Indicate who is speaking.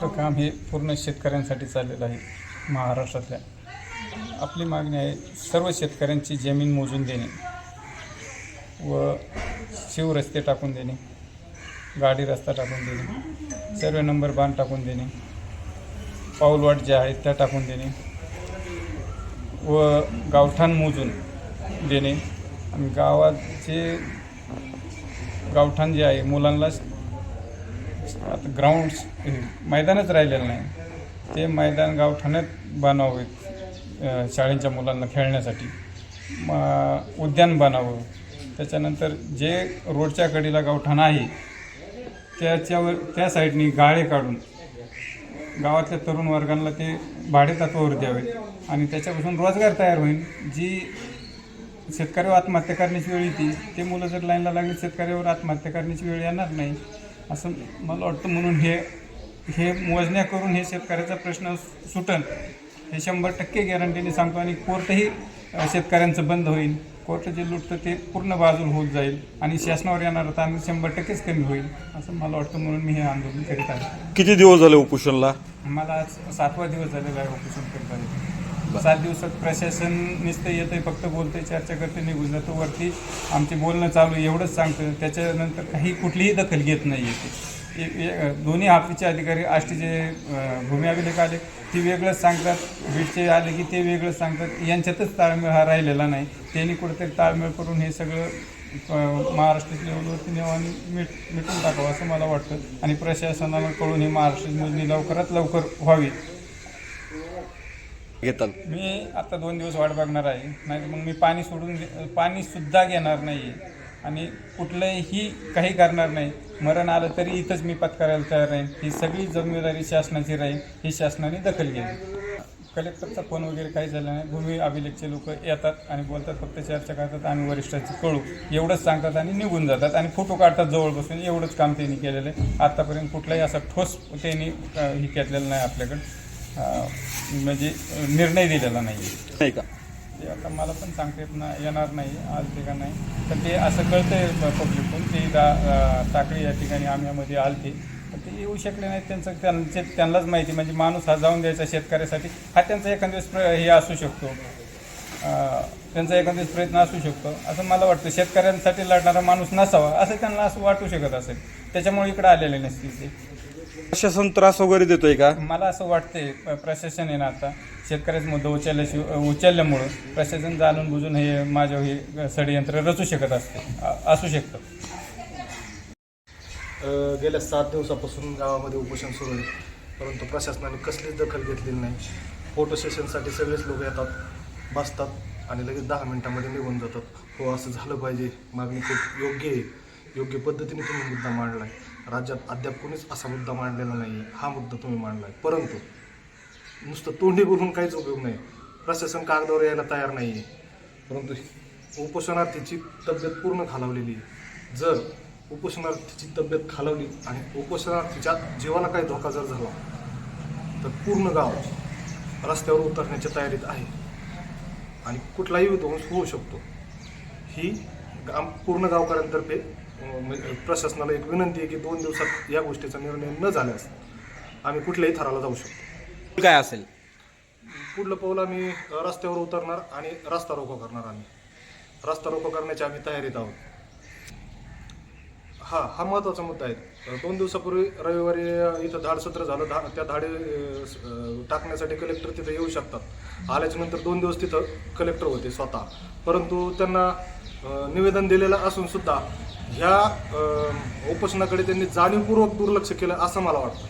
Speaker 1: आपलं काम हे पूर्ण शेतकऱ्यांसाठी चाललेलं आहे महाराष्ट्रातल्या. आपली मागणी आहे सर्व शेतकऱ्यांची जमीन मोजून देणे व शिवरस्ते टाकून देणे गाडी रस्ता टाकून देणे सर्व नंबर बांध टाकून देणे पाऊलवाट ज्या आहेत त्या टाकून देणे व गावठाण मोजून देणे. आणि गावाचे गावठाण जे आहे मुलांना आता ग्राउंड्स मैदानच राहिलेलं नाही. ते मैदान गावठाण्यात बनावेत अ, शाळेच्या मुलांना खेळण्यासाठी. म उद्यान बनावं. त्याच्यानंतर जे रोडच्या कडेला गावठाण आहे त्याच्यावर त्या साईडनी गाळे काढून गावातल्या तरुण वर्गांना ते भाडेतत्वावर द्यावे. आणि त्याच्यापासून रोजगार तयार होईल. जी शेतकऱ्यावर आत्महत्या करण्याची वेळ येते ते मुलं जर लाईनला लागली शेतकऱ्यावर आत्महत्या करण्याची वेळ येणार नाही. असं मला वाटतं म्हणून हे हे मोजण्या करून हे शेतकऱ्याचा प्रश्न सुटन हे शंभर टक्के गॅरंटीने सांगतो आणि कोर्टही शेतकऱ्यांचं बंद होईल. कोर्ट जे लुटतं ते पूर्ण बाजूला होत जाईल आणि शासनावर येणार ताण शंभर टक्केच कमी होईल असं मला वाटतं म्हणून मी हे आंदोलन करीत आहे.
Speaker 2: किती दिवस झाले उपोषणला?
Speaker 1: मला आज सातवा दिवस झालेला आहे ऑपरेशन करत आहे. सात दिवसात प्रशासन नुसतं येतंय फक्त बोलतंय चर्चा करते निघून जातो वरती. आमचे बोलणं चालू एवढंच सांगतं त्याच्यानंतर काही कुठलीही दखल घेत नाही येते दोन्ही हाफीचे अधिकारी आष्टीचे भूमी अभिलेख आले. ती वेगळंच सांगतात. बीडचे आले की ते वेगळंच सांगतात. यांच्यातच ताळमेळ हा राहिलेला नाही. त्यांनी कुठेतरी ताळमेळ करून हे सगळं महाराष्ट्राच्या लेवलवरती नेऊ मिट मिटून टाकावं असं मला वाटतं. आणि प्रशासनाला कळून ही महाराष्ट्राची मोजणी लवकरात लवकर व्हावी.
Speaker 2: घेताल.
Speaker 1: मी आता दोन दिवस वाट बघणार आहे. नाही मग मी पाणी सोडून पाणी सुद्धा घेणार नाही. आणि कुठलंही काही करणार नाही. मरण आलं तरी इथंच मी पत्करायला तयार राहीन. ही सगळी जबाबदारी शासनाची राहील ही शासनाने दखल घेईल. कलेक्टरचा फोन वगैरे काही झालं नाही. भूमी अभिलेखचे लोक येतात आणि बोलतात फक्त चर्चा करतात आम्ही वरिष्ठाची कळू. एवढंच सांगतात आणि निघून जातात आणि फोटो काढतात जवळ बसून. एवढंच काम त्यांनी केलेलं आहे. आत्तापर्यंत कुठलाही असा ठोस त्यांनी हे घेतलेलं नाही आपल्याकडं. म्हणजे निर्णय दिलेला नाही
Speaker 2: नाही का?
Speaker 1: ते आता मला पण सांगता येत ना येणार नाही आज ते का नाही. तर ते असं कळतंय पब्लिकून ते दा टाकळी या ठिकाणी आम्यामध्ये आलते. पण ते येऊ शकले नाहीत त्यांचं त्यांचे त्यांनाच माहिती म्हणजे माणूस हा जाऊन द्यायचा शेतकऱ्यासाठी. हा त्यांचा एखाद्या प्र हे असू शकतो. त्यांचा वेळेस प्रयत्न असू शकतो. असं मला वाटतं शेतकऱ्यांसाठी लढणारा माणूस नसावा असं त्यांना असं वाटू शकत असेल. त्याच्यामुळे इकडे आलेले नसतील ते.
Speaker 2: प्रशासन त्रास वगैरे देतोय का?
Speaker 1: मला असं वाटतंय प- प्रशासन आहे ना आता शेतकऱ्याचा मुद्दा उचलल्याशिवाय उचलल्यामुळं प्रशासन जाणून बुजून हे माझ्या हे षडयंत्र रचू शकत असते अ- असू शकतं.
Speaker 3: अ, गेल्या सात दिवसापासून गावामध्ये उपोषण सुरू आहे परंतु प्रशासनाने कसलीच दखल घेतलेली नाही. फोटो सेशनसाठी सगळेच लोक येतात बसतात आणि लगेच दहा मिनिटामध्ये निघून जातात. हो असं झालं पाहिजे. मागणी खूप योग्य आहे. योग्य पद्धतीने तुम्ही मुद्दा मांडला आहे राज्यात अद्याप कोणीच असा मुद्दा मांडलेला नाही आहे हा मुद्दा तुम्ही मांडला आहे परंतु नुसतं तोंडी बोलून काहीच उपयोग नाही. प्रशासन कागदावर यायला तयार नाही आहे परंतु उपोषणार्थीची तब्येत पूर्ण खालावलेली आहे. जर उपोषणार्थीची तब्येत खालावली आणि उपोषणार्थीच्या जीवाला काही धोका जर झाला तर पूर्ण गाव रस्त्यावर उतरण्याच्या तयारीत आहे. आणि कुठलाही विध्वंस होऊ शकतो. ही गाम पूर्ण गावकऱ्यांतर्फे प्रशासनाला एक विनंती आहे की दोन दिवसात या गोष्टीचा निर्णय न झाल्यास आम्ही कुठल्याही थराला जाऊ शकतो.
Speaker 2: काय असेल?
Speaker 3: पुढलं पाऊल आम्ही रस्त्यावर उतरणार आणि रस्ता रोको करणार आम्ही. रस्ता रोको करण्याची आम्ही तयारीत आहोत. हा हा महत्त्वाचा मुद्दा आहे. दोन दिवसापूर्वी रविवारी इथं धाड सत्र झालं. धा त्या धाडे टाकण्यासाठी कलेक्टर तिथं येऊ शकतात. आल्याच्यानंतर दोन दिवस तिथं कलेक्टर होते स्वतः. परंतु त्यांना निवेदन दिलेलं असून सुद्धा ह्या उपोषणाकडे त्यांनी जाणीवपूर्वक दुर्लक्ष केलं असं मला वाटतं.